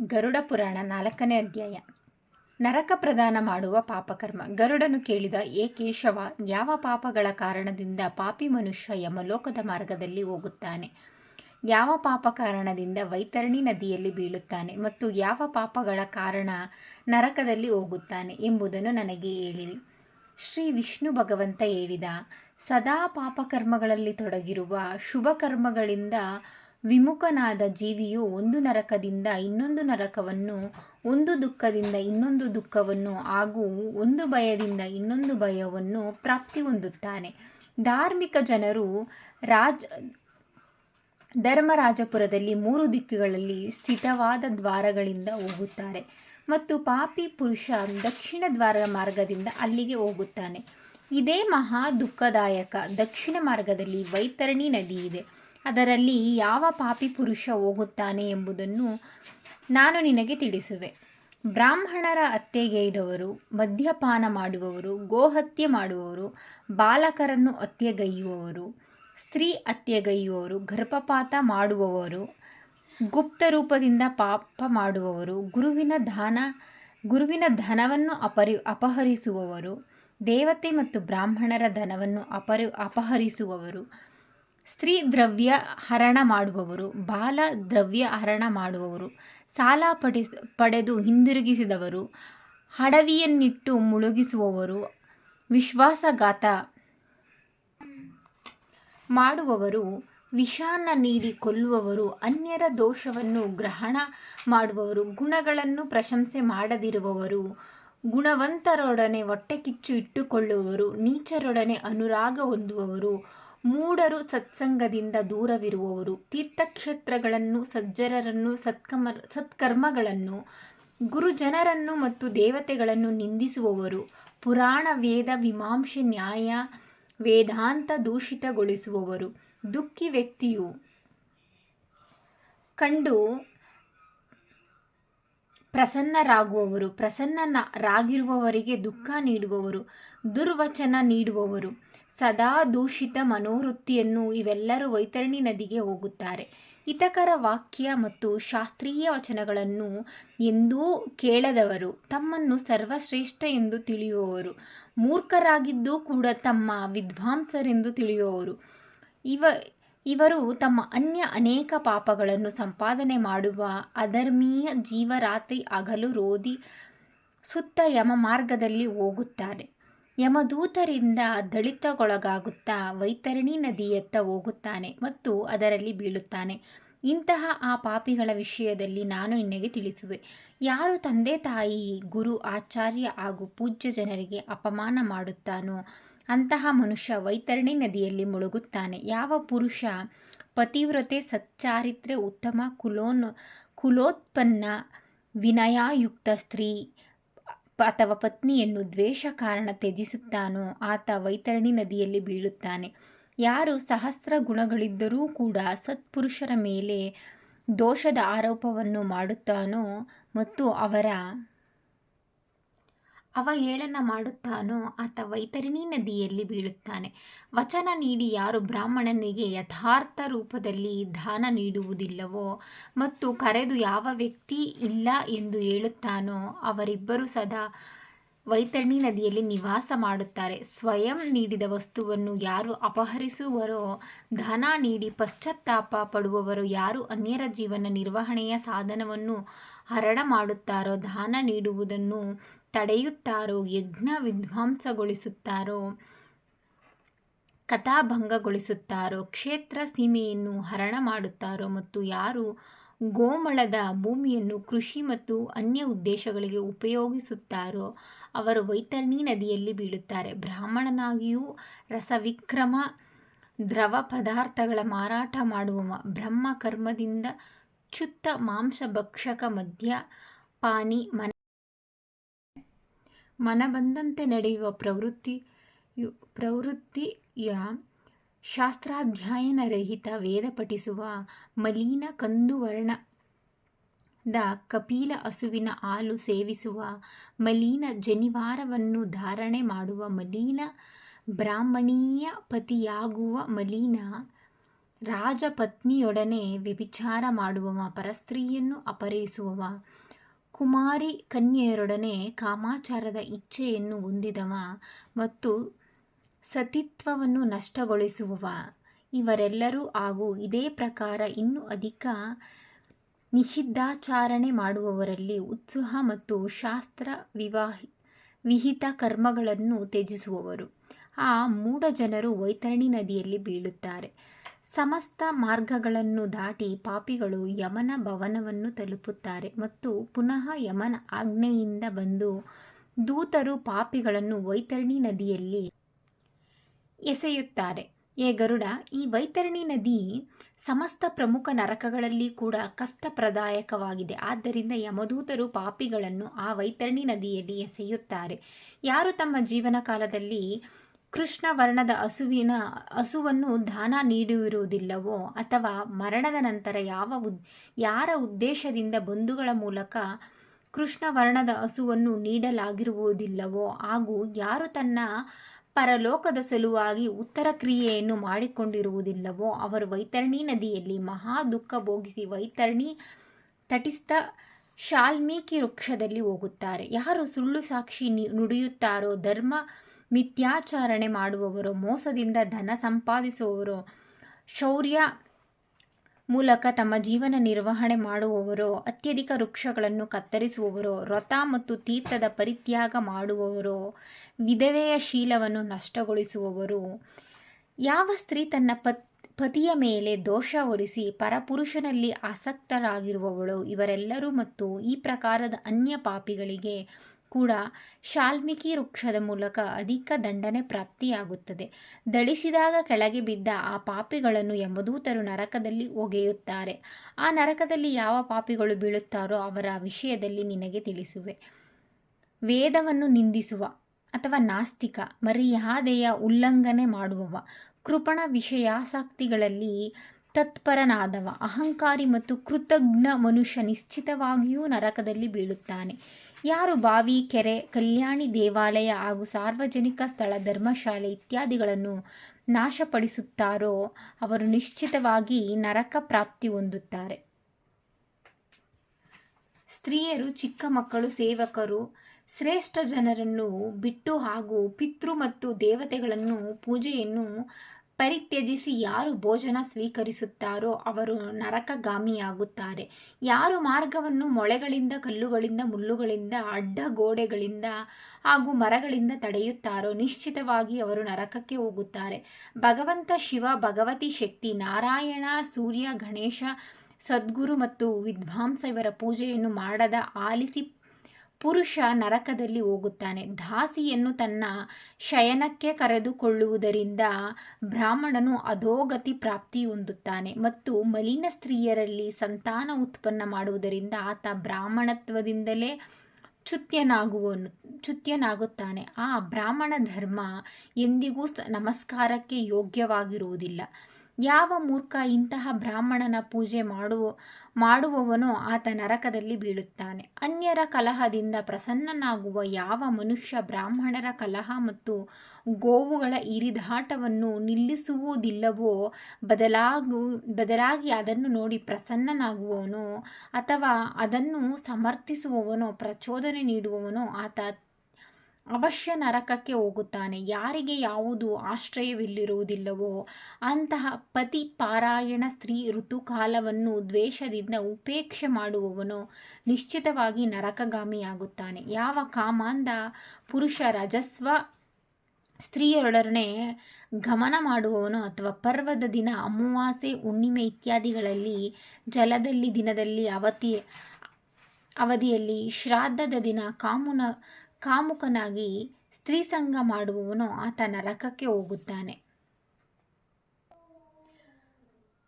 ಗರುಡ ಪುರಾಣ ನಾಲ್ಕನೇ ಅಧ್ಯಾಯ. ನರಕ ಪ್ರದಾನ ಮಾಡುವ ಪಾಪಕರ್ಮ. ಗರುಡನು ಕೇಳಿದ, ಏ ಕೇಶವ, ಯಾವ ಪಾಪಗಳ ಕಾರಣದಿಂದ ಪಾಪಿ ಮನುಷ್ಯ ಯಮಲೋಕದ ಮಾರ್ಗದಲ್ಲಿ ಹೋಗುತ್ತಾನೆ? ಯಾವ ಪಾಪ ಕಾರಣದಿಂದ ವೈತರಣಿ ನದಿಯಲ್ಲಿ ಬೀಳುತ್ತಾನೆ ಮತ್ತು ಯಾವ ಪಾಪಗಳ ಕಾರಣ ನರಕದಲ್ಲಿ ಹೋಗುತ್ತಾನೆ ಎಂಬುದನ್ನು ನನಗೆ ಹೇಳಿರಿ. ಶ್ರೀ ವಿಷ್ಣು ಭಗವಂತ ಹೇಳಿದ, ಸದಾ ಪಾಪಕರ್ಮಗಳಲ್ಲಿ ತೊಡಗಿರುವ ಶುಭ ಕರ್ಮಗಳಿಂದ ವಿಮುಖನಾದ ಜೀವಿಯು ಒಂದು ನರಕದಿಂದ ಇನ್ನೊಂದು ನರಕವನ್ನು, ಒಂದು ದುಃಖದಿಂದ ಇನ್ನೊಂದು ದುಃಖವನ್ನು ಹಾಗೂ ಒಂದು ಭಯದಿಂದ ಇನ್ನೊಂದು ಭಯವನ್ನು ಪ್ರಾಪ್ತಿ ಹೊಂದುತ್ತಾನೆ. ಧಾರ್ಮಿಕ ಜನರು ರಾಜ, ಧರ್ಮರಾಜಪುರದಲ್ಲಿ ಮೂರು ದಿಕ್ಕುಗಳಲ್ಲಿ ಸ್ಥಿತವಾದ ದ್ವಾರಗಳಿಂದ ಹೋಗುತ್ತಾರೆ ಮತ್ತು ಪಾಪಿ ಪುರುಷ ದಕ್ಷಿಣ ದ್ವಾರ ಮಾರ್ಗದಿಂದ ಅಲ್ಲಿಗೆ ಹೋಗುತ್ತಾನೆ. ಇದೇ ಮಹಾ ದುಃಖದಾಯಕ ದಕ್ಷಿಣ ಮಾರ್ಗದಲ್ಲಿ ವೈತರಣಿ ನದಿ ಇದೆ. ಅದರಲ್ಲಿ ಯಾವ ಪಾಪಿ ಪುರುಷ ಹೋಗುತ್ತಾನೆ ಎಂಬುದನ್ನು ನಾನು ನಿನಗೆ ತಿಳಿಸುವೆ. ಬ್ರಾಹ್ಮಣರ ಹತ್ಯೆಗೈದವರು ಮದ್ಯಪಾನ ಮಾಡುವವರು, ಗೋಹತ್ಯೆ ಮಾಡುವವರು, ಬಾಲಕರನ್ನು ಹತ್ಯೆಗೈಯುವವರು ಸ್ತ್ರೀ ಹತ್ಯೆಗೈಯುವವರು ಗರ್ಭಪಾತ ಮಾಡುವವರು, ಗುಪ್ತ ರೂಪದಿಂದ ಪಾಪ ಮಾಡುವವರು, ಗುರುವಿನ ದಾನ, ಗುರುವಿನ ಧನವನ್ನು ಅಪರಿ, ಅಪಹರಿಸುವವರು, ದೇವತೆ ಮತ್ತು ಬ್ರಾಹ್ಮಣರ ಧನವನ್ನು ಅಪರಿ, ಅಪಹರಿಸುವವರು ಸ್ತ್ರೀ ದ್ರವ್ಯ ಹರಣ ಮಾಡುವವರು, ಬಾಲ ದ್ರವ್ಯ ಹರಣ ಮಾಡುವವರು, ಸಾಲ ಪಡಿಸ್ ಪಡೆದು ಹಿಂದಿರುಗಿಸಿದವರು, ಹಡವಿಯನ್ನಿಟ್ಟು ಮುಳುಗಿಸುವವರು, ವಿಶ್ವಾಸಘಾತ ಮಾಡುವವರು, ವಿಷಾನ ನೀಡಿ ಕೊಲ್ಲುವವರು, ಅನ್ಯರ ದೋಷವನ್ನು ಗ್ರಹಣ ಮಾಡುವವರು, ಗುಣಗಳನ್ನು ಪ್ರಶಂಸೆ ಮಾಡದಿರುವವರು, ಗುಣವಂತರೊಡನೆ ಹೊಟ್ಟೆಕಿಚ್ಚು ಇಟ್ಟುಕೊಳ್ಳುವವರು, ನೀಚರೊಡನೆ ಅನುರಾಗ ಹೊಂದುವವರು ಮೂಢರು ಸತ್ಸಂಗದಿಂದ ದೂರವಿರುವವರು. ತೀರ್ಥಕ್ಷೇತ್ರಗಳನ್ನು, ಸಜ್ಜರರನ್ನು, ಸತ್ಕಮ, ಸತ್ಕರ್ಮಗಳನ್ನು, ಗುರುಜನರನ್ನು ಮತ್ತು ದೇವತೆಗಳನ್ನು ನಿಂದಿಸುವವರು. ಪುರಾಣ ವೇದ ಮೀಮಾಂಸೆ ನ್ಯಾಯ ವೇದಾಂತ ದೂಷಿತಗೊಳಿಸುವವರು. ದುಃಖಿ ವ್ಯಕ್ತಿಯು ಕಂಡು ಪ್ರಸನ್ನರಾಗುವವರು. ಪ್ರಸನ್ನರಾಗಿರುವವರಿಗೆ ದುಃಖ ನೀಡುವವರು. ದುರ್ವಚನ ನೀಡುವವರು. ಸದಾ ದೂಷಿತ ಮನೋವೃತ್ತಿಯನ್ನು ಇವೆಲ್ಲರೂ ವೈತರಣಿ ನದಿಗೆ ಹೋಗುತ್ತಾರೆ. ಹಿತಕರ ವಾಕ್ಯ ಮತ್ತು ಶಾಸ್ತ್ರೀಯ ವಚನಗಳನ್ನು ಎಂದೂ ಕೇಳದವರು, ತಮ್ಮನ್ನು ಸರ್ವಶ್ರೇಷ್ಠ ಎಂದು ತಿಳಿಯುವವರು, ಮೂರ್ಖರಾಗಿದ್ದೂ ಕೂಡ ತಮ್ಮ ವಿದ್ವಾಂಸರೆಂದು ತಿಳಿಯುವವರು. ಇವ, ಇವರು ತಮ್ಮ ಅನ್ಯ ಅನೇಕ ಪಾಪಗಳನ್ನು ಸಂಪಾದನೆ ಮಾಡುವ ಅಧರ್ಮೀಯ ಜೀವರಾತ್ರಿ ಅಗಲು ರೋಧಿ ಸುತ್ತ ಯಮ ಮಾರ್ಗದಲ್ಲಿ ಹೋಗುತ್ತಾರೆ. ಯಮದೂತರಿಂದ ದಳಿತಗೊಳಗಾಗುತ್ತಾ ವೈತರಣಿ ನದಿಯತ್ತ ಹೋಗುತ್ತಾನೆ ಮತ್ತು ಅದರಲ್ಲಿ ಬೀಳುತ್ತಾನೆ. ಇಂತಹ ಆ ಪಾಪಿಗಳ ವಿಷಯದಲ್ಲಿ ನಾನು ನಿನಗೆ ತಿಳಿಸುವೆ. ಯಾರು ತಂದೆ ತಾಯಿ, ಗುರು, ಆಚಾರ್ಯ ಹಾಗೂ ಪೂಜ್ಯ ಜನರಿಗೆ ಅಪಮಾನ ಮಾಡುತ್ತಾನೋ ಅಂತಹ ಮನುಷ್ಯ ವೈತರಣಿ ನದಿಯಲ್ಲಿ ಮುಳುಗುತ್ತಾನೆ. ಯಾವ ಪುರುಷ ಪತಿವ್ರತೆ ಸಚ್ಚಾರಿತ್ರೆ ಉತ್ತಮ ಕುಲೋನ್, ಕುಲೋತ್ಪನ್ನ, ವಿನಯಾಯುಕ್ತ ಸ್ತ್ರೀ ಅಥವಾ ಪತ್ನಿಯನ್ನು ದ್ವೇಷ ಕಾರಣ ತ್ಯಜಿಸುತ್ತಾನೋ ಆತ ವೈತರಣಿ ನದಿಯಲ್ಲಿ ಬೀಳುತ್ತಾನೆ. ಯಾರು ಸಹಸ್ರ ಗುಣಗಳಿದ್ದರೂ ಕೂಡ ಸತ್ಪುರುಷರ ಮೇಲೆ ದೋಷದ ಆರೋಪವನ್ನು ಮಾಡುತ್ತಾನೋ ಮತ್ತು ಅವರ ಅವಹೇಳನ ಮಾಡುತ್ತಾನೋ ಆತ ವೈತರಿಣಿ ನದಿಯಲ್ಲಿ ಬೀಳುತ್ತಾನೆ. ವಚನ ನೀಡಿ ಯಾರು ಬ್ರಾಹ್ಮಣನಿಗೆ ಯಥಾರ್ಥ ರೂಪದಲ್ಲಿ ದಾನ ನೀಡುವುದಿಲ್ಲವೋ ಮತ್ತು ಕರೆದು ಯಾವ ವ್ಯಕ್ತಿ ಇಲ್ಲ ಎಂದು ಹೇಳುತ್ತಾನೋ ಅವರಿಬ್ಬರು ಸದಾ ವೈತರಣಿ ನದಿಯಲ್ಲಿ ನಿವಾಸ ಮಾಡುತ್ತಾರೆ. ಸ್ವಯಂ ನೀಡಿದ ವಸ್ತುವನ್ನು ಯಾರು ಅಪಹರಿಸುವರೋ, ಧನ ನೀಡಿ ಪಶ್ಚಾತ್ತಾಪ ಪಡುವವರು, ಯಾರು ಅನ್ಯರ ಜೀವನ ನಿರ್ವಹಣೆಯ ಸಾಧನವನ್ನು ಹರಣ ಮಾಡುತ್ತಾರೋ, ದಾನ ನೀಡುವುದನ್ನು ತಡೆಯುತ್ತಾರೋ, ಯಜ್ಞ ವಿಧ್ವಂಸಗೊಳಿಸುತ್ತಾರೋ, ಕಥಾಭಂಗಗೊಳಿಸುತ್ತಾರೋ, ಕ್ಷೇತ್ರ ಸೀಮೆಯನ್ನು ಹರಣ ಮಾಡುತ್ತಾರೋ ಮತ್ತು ಯಾರು ಗೋಮಳದ ಭೂಮಿಯನ್ನು ಕೃಷಿ ಮತ್ತು ಅನ್ಯ ಉದ್ದೇಶಗಳಿಗೆ ಉಪಯೋಗಿಸುತ್ತಾರೋ, ಅವರು ವೈತರಣಿ ನದಿಯಲ್ಲಿ ಬೀಳುತ್ತಾರೆ. ಬ್ರಾಹ್ಮಣನಾಗಿಯೂ ರಸವಿಕ್ರಮ ದ್ರವ ಪದಾರ್ಥಗಳ ಮಾರಾಟ ಮಾಡುವ ಬ್ರಹ್ಮ ಕರ್ಮದಿಂದ ಚ್ಯುತ್ತ ಮಾಂಸಭಕ್ಷಕ ಮದ್ಯಪಾನಿ ಮನ ಮನಬಂದಂತೆ ನಡೆಯುವ ಪ್ರವೃತ್ತಿ ಪ್ರವೃತ್ತಿಯ ಶಾಸ್ತ್ರಾಧ್ಯಯನರಹಿತ ವೇದ ಪಠಿಸುವ ಮಲೀನ ಕಂದುವರ್ಣ ದ ಕಪಿಲ ಹಸುವಿನ ಹಾಲು ಸೇವಿಸುವ ಮಲೀನ ಜನಿವಾರವನ್ನು ಧಾರಣೆ ಮಾಡುವ ಮಲೀನ ಬ್ರಾಹ್ಮಣೀಯ ಪತಿಯಾಗುವ ಮಲೀನ ರಾಜಪತ್ನಿಯೊಡನೆ ವ್ಯಭಿಚಾರ ಮಾಡುವವ, ಪರಸ್ತ್ರೀಯನ್ನು ಅಪಹರಿಸುವವ. ಕುಮಾರಿ ಕನ್ಯೆಯರೊಡನೆ ಕಾಮಾಚಾರದ ಇಚ್ಛೆಯನ್ನು ಹೊಂದಿದವ ಮತ್ತು ಸತಿತ್ವವನ್ನು ನಷ್ಟಗೊಳಿಸುವವ. ಇವರೆಲ್ಲರೂ ಹಾಗೂ ಇದೇ ಪ್ರಕಾರ ಇನ್ನೂ ಅಧಿಕ ನಿಷಿದ್ಧಾಚಾರಣೆ ಮಾಡುವವರಲ್ಲಿ ಉತ್ಸಾಹ ಮತ್ತು ಶಾಸ್ತ್ರ ವಿವಾಹಿ, ವಿಹಿತ ಕರ್ಮಗಳನ್ನು ತ್ಯಜಿಸುವವರು. ಆ ಮೂಢ ಜನರು ವೈತರಣಿ ನದಿಯಲ್ಲಿ ಬೀಳುತ್ತಾರೆ. ಸಮಸ್ತ ಮಾರ್ಗಗಳನ್ನು ದಾಟಿ ಪಾಪಿಗಳು ಯಮನ ಭವನವನ್ನು ತಲುಪುತ್ತಾರೆ ಮತ್ತು ಪುನಃ ಯಮನ ಆಜ್ಞೆಯಿಂದ ಬಂದು ದೂತರು ಪಾಪಿಗಳನ್ನು ವೈತರಣಿ ನದಿಯಲ್ಲಿ ಎಸೆಯುತ್ತಾರೆ. ಏ ಗರುಡ, ಈ ವೈತರಣಿ ನದಿ ಸಮಸ್ತ ಪ್ರಮುಖ ನರಕಗಳಲ್ಲಿ ಕೂಡ ಕಷ್ಟಪ್ರದಾಯಕವಾಗಿದೆ. ಆದ್ದರಿಂದ ಯಮದೂತರು ಪಾಪಿಗಳನ್ನು ಆ ವೈತರಣಿ ನದಿಯಲ್ಲಿ ಎಸೆಯುತ್ತಾರೆ. ಯಾರು ತಮ್ಮ ಜೀವನ ಕಾಲದಲ್ಲಿ ಕೃಷ್ಣ ವರ್ಣದ ಹಸುವಿನ, ಹಸುವನ್ನು ದಾನ ನೀಡಿರುವುದಿಲ್ಲವೋ ಅಥವಾ ಮರಣದ ನಂತರ ಯಾವ ಉದ್, ಯಾರ ಉದ್ದೇಶದಿಂದ ಬಂಧುಗಳ ಮೂಲಕ ಕೃಷ್ಣ ವರ್ಣದ ಹಸುವನ್ನು ನೀಡಲಾಗಿರುವುದಿಲ್ಲವೋ ಹಾಗೂ ಯಾರು ತನ್ನ ಪರಲೋಕದ ಸಲುವಾಗಿ ಉತ್ತರ ಕ್ರಿಯೆಯನ್ನು ಮಾಡಿಕೊಂಡಿರುವುದಿಲ್ಲವೋ ಅವರು ವೈತರಣಿ ನದಿಯಲ್ಲಿ ಮಹಾ ದುಃಖ ಭೋಗಿಸಿ ವೈತರಣಿ ತಟಿಸ್ಥ ಶಾಲ್ಮೀಕಿ ವೃಕ್ಷದಲ್ಲಿ ಹೋಗುತ್ತಾರೆ. ಯಾರು ಸುಳ್ಳು ಸಾಕ್ಷಿ ನುಡಿಯುತ್ತಾರೋ ಧರ್ಮ ಮಿಥ್ಯಾಚಾರಣೆ ಮಾಡುವವರು, ಮೋಸದಿಂದ ಧನ ಸಂಪಾದಿಸುವವರು, ಶೌರ್ಯ ಮೂಲಕ ತಮ್ಮ ಜೀವನ ನಿರ್ವಹಣೆ ಮಾಡುವವರು, ಅತ್ಯಧಿಕ ವೃಕ್ಷಗಳನ್ನು ಕತ್ತರಿಸುವವರು ವ್ರತ ಮತ್ತು ತೀರ್ಥದ ಪರಿತ್ಯಾಗ ಮಾಡುವವರು, ವಿಧವೆಯ ಶೀಲವನ್ನು ನಷ್ಟಗೊಳಿಸುವವರು. ಯಾವ ಸ್ತ್ರೀ ತನ್ನ ಪತ್, ಪತಿಯ ಮೇಲೆ ದೋಷ ಹೊರಿಸಿ ಪರಪುರುಷನಲ್ಲಿ ಆಸಕ್ತರಾಗಿರುವವಳು, ಇವರೆಲ್ಲರೂ ಮತ್ತು ಈ ಪ್ರಕಾರದ ಅನ್ಯ ಪಾಪಿಗಳಿಗೆ ಕೂಡ ಶಾಲ್ಮೀಕಿ ವೃಕ್ಷದ ಮೂಲಕ ಅಧಿಕ ದಂಡನೆ ಪ್ರಾಪ್ತಿಯಾಗುತ್ತದೆ. ದಳಿಸಿದಾಗ ಕೆಳಗೆ ಬಿದ್ದ ಆ ಪಾಪಿಗಳನ್ನು ಯಮದೂತರು ನರಕದಲ್ಲಿ ಒಗೆಯುತ್ತಾರೆ. ಆ ನರಕದಲ್ಲಿ ಯಾವ ಪಾಪಿಗಳು ಬೀಳುತ್ತಾರೋ ಅವರ ವಿಷಯದಲ್ಲಿ ನಿನಗೆ ತಿಳಿಸುವೆ. ವೇದವನ್ನು ನಿಂದಿಸುವ ಅಥವಾ ನಾಸ್ತಿಕ, ಮರ್ಯಾದೆಯ ಉಲ್ಲಂಘನೆ ಮಾಡುವವ, ಕೃಪಣ ವಿಷಯಾಸಕ್ತಿಗಳಲ್ಲಿ ತತ್ಪರನಾದವ ಅಹಂಕಾರಿ ಮತ್ತು ಕೃತಜ್ಞ ಮನುಷ್ಯ ನಿಶ್ಚಿತವಾಗಿಯೂ ನರಕದಲ್ಲಿ ಬೀಳುತ್ತಾನೆ. ಯಾರು ಬಾವಿ, ಕೆರೆ, ಕಲ್ಯಾಣಿ ದೇವಾಲಯ ಹಾಗೂ ಸಾರ್ವಜನಿಕ ಸ್ಥಳ, ಧರ್ಮಶಾಲೆ ಇತ್ಯಾದಿಗಳನ್ನು ನಾಶಪಡಿಸುತ್ತಾರೋ, ಅವರು ನಿಶ್ಚಿತವಾಗಿ ನರಕ ಪ್ರಾಪ್ತಿ ಹೊಂದುತ್ತಾರೆ. ಸ್ತ್ರೀಯರು, ಚಿಕ್ಕ ಮಕ್ಕಳು, ಸೇವಕರು, ಶ್ರೇಷ್ಠ ಜನರನ್ನು ಬಿಟ್ಟು ಹಾಗೂ ಪಿತೃ ಮತ್ತು ದೇವತೆಗಳನ್ನು ಪೂಜೆಯನ್ನು ಪರಿತ್ಯಜಿಸಿ ಯಾರು ಭೋಜನ ಸ್ವೀಕರಿಸುತ್ತಾರೋ ಅವರು ನರಕಗಾಮಿಯಾಗುತ್ತಾರೆ. ಯಾರು ಮಾರ್ಗವನ್ನು ಮೊಳೆಗಳಿಂದ, ಕಲ್ಲುಗಳಿಂದ, ಮುಳ್ಳುಗಳಿಂದ ಅಡ್ಡ ಗೋಡೆಗಳಿಂದ ಹಾಗೂ ಮರಗಳಿಂದ ತಡೆಯುತ್ತಾರೋ ನಿಶ್ಚಿತವಾಗಿ ಅವರು ನರಕಕ್ಕೆ ಹೋಗುತ್ತಾರೆ. ಭಗವಂತ ಶಿವ, ಭಗವತಿ ಶಕ್ತಿ, ನಾರಾಯಣ, ಸೂರ್ಯ, ಗಣೇಶ, ಸದ್ಗುರು ಮತ್ತು ವಿದ್ವಾಂಸ ಇವರ ಪೂಜೆಯನ್ನು ಮಾಡದ ಆಲಿಸಿ ಪುರುಷ ನರಕದಲ್ಲಿ ಹೋಗುತ್ತಾನೆ. ದಾಸಿಯನ್ನು ತನ್ನ ಶಯನಕ್ಕೆ ಕರೆದುಕೊಳ್ಳುವುದರಿಂದ ಬ್ರಾಹ್ಮಣನು ಅಧೋಗತಿ ಪ್ರಾಪ್ತಿ ಹೊಂದುತ್ತಾನೆ ಮತ್ತು ಮಲಿನ ಸ್ತ್ರೀಯರಲ್ಲಿ ಸಂತಾನ ಉತ್ಪನ್ನ ಮಾಡುವುದರಿಂದ ಆತ ಬ್ರಾಹ್ಮಣತ್ವದಿಂದಲೇ ಚ್ಯುತ್ಯನಾಗುವನು ಚುತ್ಯನಾಗುತ್ತಾನೆ ಆ ಬ್ರಾಹ್ಮಣ ಧರ್ಮ ಎಂದಿಗೂ ನಮಸ್ಕಾರಕ್ಕೆ ಯೋಗ್ಯವಾಗಿರುವುದಿಲ್ಲ. ಯಾವ ಮೂರ್ಖ ಇಂತಹ ಬ್ರಾಹ್ಮಣನ ಪೂಜೆ ಮಾಡುವ, ಮಾಡುವವನೋ ಆತ ನರಕದಲ್ಲಿ ಬೀಳುತ್ತಾನೆ. ಅನ್ಯರ ಕಲಹದಿಂದ ಪ್ರಸನ್ನನಾಗುವ ಯಾವ ಮನುಷ್ಯ ಬ್ರಾಹ್ಮಣರ ಕಲಹ ಮತ್ತು ಗೋವುಗಳ ಇರಿದಾಟವನ್ನು ನಿಲ್ಲಿಸುವುದಿಲ್ಲವೋ, ಬದಲಾಗು, ಬದಲಾಗಿ ಅದನ್ನು ನೋಡಿ ಪ್ರಸನ್ನನಾಗುವವನೋ ಅಥವಾ ಅದನ್ನು ಸಮರ್ಥಿಸುವವನೋ, ಪ್ರಚೋದನೆ ನೀಡುವವನೋ ಆತ ಅವಶ್ಯ ನರಕಕ್ಕೆ ಹೋಗುತ್ತಾನೆ. ಯಾರಿಗೆ ಯಾವುದು ಆಶ್ರಯವಿಲ್ಲಿರುವುದಿಲ್ಲವೋ ಅಂತಹ ಪತಿ ಪಾರಾಯಣ ಸ್ತ್ರೀ ಋತುಕಾಲವನ್ನು ದ್ವೇಷದಿಂದ ಉಪೇಕ್ಷೆ ಮಾಡುವವನು ನಿಶ್ಚಿತವಾಗಿ ನರಕಗಾಮಿಯಾಗುತ್ತಾನೆ. ಯಾವ ಕಾಮಾಂಧ ಪುರುಷ ರಜಸ್ವ ಸ್ತ್ರೀಯರೊಡನೆ ಗಮನ ಮಾಡುವವನು ಅಥವಾ ಪರ್ವದ ದಿನ, ಅಮಾವಾಸ್ಯೆ, ಹುಣ್ಣಿಮೆ ಇತ್ಯಾದಿಗಳಲ್ಲಿ, ಜಲದಲ್ಲಿ ದಿನದಲ್ಲಿ, ಅವತಿ ಅವಧಿಯಲ್ಲಿ, ಶ್ರಾದ್ದದ ದಿನ, ಕಾಮುನ ಕಾಮುಕನಾಗಿ ಸ್ತ್ರೀಸಂಗ ಮಾಡುವವನು ಆತ ನರಕಕ್ಕೆ ಹೋಗುತ್ತಾನೆ.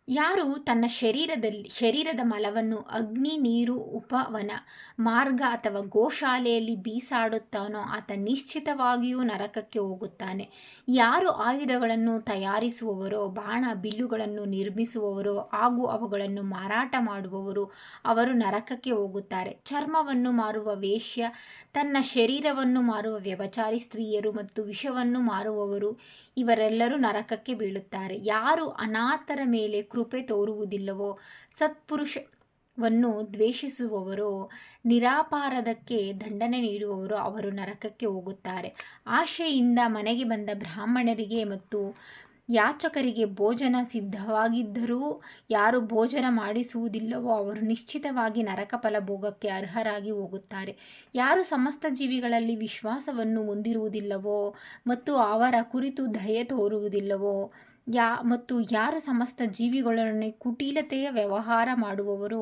ಯಾರು ತನ್ನ ಶರೀರದಲ್ಲಿ, ಶರೀರದ ಮಲವನ್ನು ಅಗ್ನಿ, ನೀರು, ಉಪವನ, ಮಾರ್ಗ ಅಥವಾ ಗೋಶಾಲೆಯಲ್ಲಿ ಬೀಸಾಡುತ್ತಾನೋ ಆತ ನಿಶ್ಚಿತವಾಗಿಯೂ ನರಕಕ್ಕೆ ಹೋಗುತ್ತಾನೆ. ಯಾರು ಆಯುಧಗಳನ್ನು ತಯಾರಿಸುವವರೋ, ಬಾಣ ಬಿಲ್ಲುಗಳನ್ನು ನಿರ್ಮಿಸುವವರೋ, ಹಾಗೂ ಅವುಗಳನ್ನು ಮಾರಾಟ ಮಾಡುವವರು, ಅವರು ನರಕಕ್ಕೆ ಹೋಗುತ್ತಾರೆ. ಚರ್ಮವನ್ನು ಮಾರುವ ವೇಶ್ಯ, ತನ್ನ ಶರೀರವನ್ನು ಮಾರುವ ವ್ಯಭಚಾರಿ ಸ್ತ್ರೀಯರು ಮತ್ತು ವಿಷವನ್ನು ಮಾರುವವರು, ಇವರೆಲ್ಲರೂ ನರಕಕ್ಕೆ ಬೀಳುತ್ತಾರೆ. ಯಾರು ಅನಾಥರ ಮೇಲೆ ಕೃಪೆ ತೋರುವುದಿಲ್ಲವೋ? ಸತ್ಪುರುಷವನ್ನು ದ್ವೇಷಿಸುವವರು, ನಿರಾಪಾರದಕ್ಕೆ ದಂಡನೆ ನೀಡುವವರು ಅವರು ನರಕಕ್ಕೆ ಹೋಗುತ್ತಾರೆ. ಆಶೆಯಿಂದ ಮನೆಗೆ ಬಂದ ಬ್ರಾಹ್ಮಣರಿಗೆ ಮತ್ತು ಯಾಚಕರಿಗೆ ಭೋಜನ ಸಿದ್ಧವಾಗಿದ್ದರೂ ಯಾರು ಭೋಜನ ಮಾಡಿಸುವುದಿಲ್ಲವೋ ಅವರು ನಿಶ್ಚಿತವಾಗಿ ನರಕ ಫಲಭೋಗಕ್ಕೆ ಅರ್ಹರಾಗಿ ಹೋಗುತ್ತಾರೆ. ಯಾರು ಸಮಸ್ತ ಜೀವಿಗಳಲ್ಲಿ ವಿಶ್ವಾಸವನ್ನು ಹೊಂದಿರುವುದಿಲ್ಲವೋ ಮತ್ತು ಅವರ ಕುರಿತು ದಯೆ ತೋರುವುದಿಲ್ಲವೋ? ಯಾ ಮತ್ತು ಯಾರು ಸಮಸ್ತ ಜೀವಿಗಳೊಡನೆ ಕುಟಿಲತೆಯ ವ್ಯವಹಾರ ಮಾಡುವವರು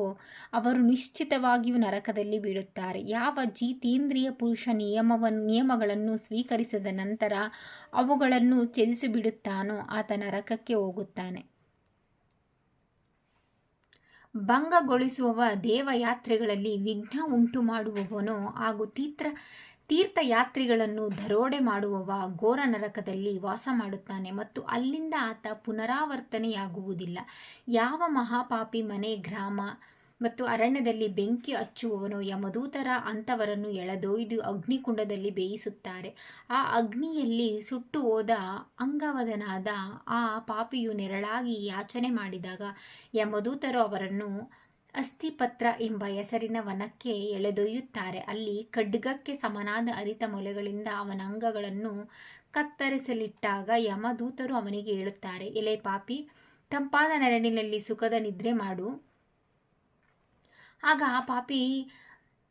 ಅವರು ನಿಶ್ಚಿತವಾಗಿಯೂ ನರಕದಲ್ಲಿ ಬೀಳುತ್ತಾರೆ. ಯಾವ ಜೀತೇಂದ್ರಿಯ ಪುರುಷ ನಿಯಮವನ್ನು ನಿಯಮಗಳನ್ನು ಸ್ವೀಕರಿಸಿದ ನಂತರ ಅವುಗಳನ್ನು ತ್ಯಜಿಸಿಬಿಡುತ್ತಾನೋ ಆತ ನರಕಕ್ಕೆ ಹೋಗುತ್ತಾನೆ. ಭಂಗಗೊಳಿಸುವವ ದೇವಯಾತ್ರೆಗಳಲ್ಲಿ ವಿಘ್ನ ಉಂಟು ಮಾಡುವವನು ಹಾಗೂ ತೀರ್ಥ ತೀರ್ಥಯಾತ್ರಿಗಳನ್ನು ದರೋಡೆ ಮಾಡುವವ ಘೋರ ನರಕದಲ್ಲಿ ವಾಸ ಮಾಡುತ್ತಾನೆ ಮತ್ತು ಅಲ್ಲಿಂದ ಆತ ಪುನರಾವರ್ತನೆಯಾಗುವುದಿಲ್ಲ. ಯಾವ ಮಹಾಪಾಪಿ ಮನೆ, ಗ್ರಾಮ ಮತ್ತು ಅರಣ್ಯದಲ್ಲಿ ಬೆಂಕಿ ಹಚ್ಚುವವನು ಯಮದೂತರ ಅಂಥವರನ್ನು ಎಳೆದೊಯ್ದು ಅಗ್ನಿಕುಂಡದಲ್ಲಿ ಬೇಯಿಸುತ್ತಾರೆ. ಆ ಅಗ್ನಿಯಲ್ಲಿ ಸುಟ್ಟು ಹೋದ ಅಂಗವದನಾದ ಆ ಪಾಪಿಯು ನೆರಳಾಗಿ ಯಾಚನೆ ಮಾಡಿದಾಗ ಯಮದೂತರು ಅವರನ್ನು ಅಸ್ಥಿಪತ್ರ ಎಂಬ ಹೆಸರಿನ ವನಕ್ಕೆ ಎಳೆದೊಯ್ಯುತ್ತಾರೆ. ಅಲ್ಲಿ ಖಡ್ಗಕ್ಕೆ ಸಮನಾದ ಅರಿತ ಮೊಲೆಗಳಿಂದ ಅವನ ಅಂಗಗಳನ್ನು ಕತ್ತರಿಸಲಿಟ್ಟಾಗ ಯಮದೂತರು ಅವನಿಗೆ ಹೇಳುತ್ತಾರೆ, ಎಲೆ ಪಾಪಿ, ತಂಪಾದ ನೆರಳಿನಲ್ಲಿ ಸುಖದ ನಿದ್ರೆ ಮಾಡು. ಆಗ ಆ ಪಾಪಿ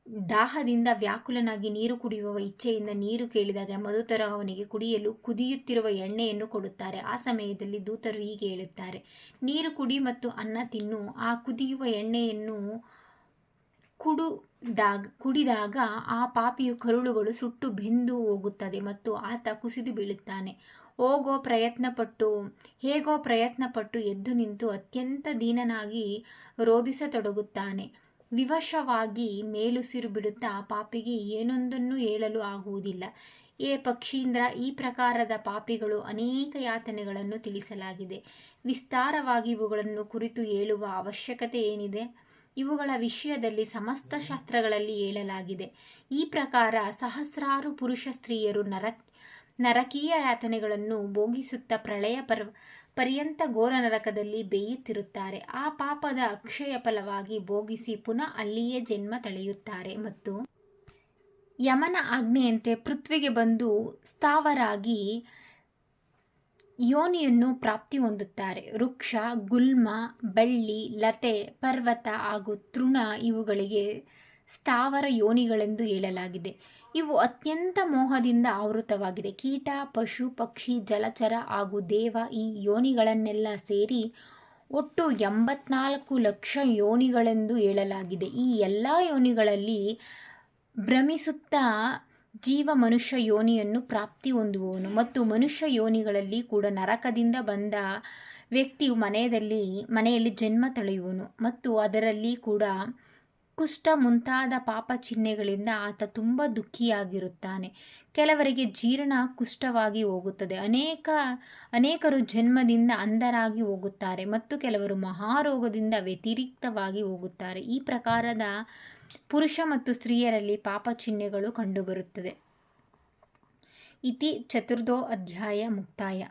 ದಾಹದಿಂದ ವ್ಯಾಕುಲನಾಗಿ ನೀರು ಕುಡಿಯುವ ಇಚ್ಛೆಯಿಂದ ನೀರು ಕೇಳಿದಾಗ ಮಧುತರ ಅವನಿಗೆ ಕುಡಿಯಲು ಕುದಿಯುತ್ತಿರುವ ಎಣ್ಣೆಯನ್ನು ಕೊಡುತ್ತಾರೆ. ಆ ಸಮಯದಲ್ಲಿ ದೂತರು ಹೀಗೆ ಹೇಳುತ್ತಾರೆ, ನೀರು ಕುಡಿ ಮತ್ತು ಅನ್ನ ತಿನ್ನು. ಆ ಕುದಿಯುವ ಎಣ್ಣೆಯನ್ನು ಕುಡುದಾಗ ಕುಡಿದಾಗ ಆ ಪಾಪಿಯು ಕರುಳುಗಳು ಸುಟ್ಟು ಬೆಂದು ಹೋಗುತ್ತದೆ ಮತ್ತು ಆತ ಕುಸಿದು ಬೀಳುತ್ತಾನೆ. ಹೋಗೋ ಪ್ರಯತ್ನಪಟ್ಟು, ಹೇಗೋ ಪ್ರಯತ್ನಪಟ್ಟು ಎದ್ದು ನಿಂತು ಅತ್ಯಂತ ದೀನನಾಗಿ ರೋಧಿಸತೊಡಗುತ್ತಾನೆ. ವಿವಶವಾಗಿ ಮೇಲುಸಿರು ಬಿಡುತ್ತಾ ಪಾಪಿಗೆ ಏನೊಂದನ್ನು ಹೇಳಲು ಆಗುವುದಿಲ್ಲ. ಏ ಪಕ್ಷೀಂದ್ರ, ಈ ಪ್ರಕಾರದ ಪಾಪಿಗಳು ಅನೇಕ ಯಾತನೆಗಳನ್ನು ತಿಳಿಸಲಾಗಿದೆ. ವಿಸ್ತಾರವಾಗಿ ಇವುಗಳನ್ನು ಕುರಿತು ಹೇಳುವ ಅವಶ್ಯಕತೆ ಏನಿದೆ? ಇವುಗಳ ವಿಷಯದಲ್ಲಿ ಸಮಸ್ತ ಶಾಸ್ತ್ರಗಳಲ್ಲಿ ಹೇಳಲಾಗಿದೆ. ಈ ಪ್ರಕಾರ ಸಹಸ್ರಾರು ಪುರುಷ ಸ್ತ್ರೀಯರು ನರ ನರಕೀಯ ಯಾತನೆಗಳನ್ನು ಭೋಗಿಸುತ್ತಾ ಪ್ರಳಯ ಪರ್ ಪರ್ಯಂತ ಘೋರ ನರಕದಲ್ಲಿ ಬೇಯುತ್ತಿರುತ್ತಾರೆ. ಆ ಪಾಪದ ಅಕ್ಷಯ ಫಲವಾಗಿ ಭೋಗಿಸಿ ಪುನಃ ಅಲ್ಲಿಯೇ ಜನ್ಮ ತಳೆಯುತ್ತಾರೆ. ಮತ್ತು ಯಮನ ಆಜ್ಞೆಯಂತೆ ಪೃಥ್ವಿಗೆ ಬಂದು ಸ್ಥಾವರಾಗಿ ಯೋನಿಯನ್ನು ಪ್ರಾಪ್ತಿ ಹೊಂದುತ್ತಾರೆ. ವೃಕ್ಷ, ಗುಲ್ಮ, ಬಳ್ಳಿ, ಲತೆ, ಪರ್ವತ ಹಾಗೂ ತೃಣ ಇವುಗಳಿಗೆ ಸ್ಥಾವರ ಯೋನಿಗಳೆಂದು ಹೇಳಲಾಗಿದೆ. ಇವು ಅತ್ಯಂತ ಮೋಹದಿಂದ ಆವೃತವಾಗಿದೆ. ಕೀಟ, ಪಶು, ಪಕ್ಷಿ, ಜಲಚರ ಹಾಗೂ ದೇವ ಈ ಯೋನಿಗಳನ್ನೆಲ್ಲ ಸೇರಿ ಒಟ್ಟು ಎಂಬತ್ನಾಲ್ಕು ಲಕ್ಷ ಯೋನಿಗಳೆಂದು ಹೇಳಲಾಗಿದೆ. ಈ ಎಲ್ಲ ಯೋನಿಗಳಲ್ಲಿ ಭ್ರಮಿಸುತ್ತಾ ಜೀವ ಮನುಷ್ಯ ಯೋನಿಯನ್ನು ಪ್ರಾಪ್ತಿ ಹೊಂದುವವನು. ಮತ್ತು ಮನುಷ್ಯ ಯೋನಿಗಳಲ್ಲಿ ಕೂಡ ನರಕದಿಂದ ಬಂದ ವ್ಯಕ್ತಿಯು ಮನೆಯಲ್ಲಿ ಮನೆಯಲ್ಲಿ ಜನ್ಮ ತಳೆಯುವನು. ಮತ್ತು ಅದರಲ್ಲಿ ಕೂಡ ಕುಷ್ಠ ಮುಂತಾದ ಪಾಪ ಚಿಹ್ನೆಗಳಿಂದ ಆತ ತುಂಬ ದುಃಖಿಯಾಗಿರುತ್ತಾನೆ. ಕೆಲವರಿಗೆ ಜೀರ್ಣ ಕುಷ್ಠವಾಗಿ ಹೋಗುತ್ತದೆ. ಅನೇಕ, ಅನೇಕರು ಜನ್ಮದಿಂದ ಅಂಧರಾಗಿ ಹೋಗುತ್ತಾರೆ ಮತ್ತು ಕೆಲವರು ಮಹಾರೋಗದಿಂದ ವ್ಯತಿರಿಕ್ತವಾಗಿ ಹೋಗುತ್ತಾರೆ. ಈ ಪ್ರಕಾರದ ಪುರುಷ ಮತ್ತು ಸ್ತ್ರೀಯರಲ್ಲಿ ಪಾಪ ಚಿಹ್ನೆಗಳು ಕಂಡುಬರುತ್ತದೆ. ಇತಿ ಚತುರ್ದೋ ಅಧ್ಯಾಯ ಮುಕ್ತಾಯ.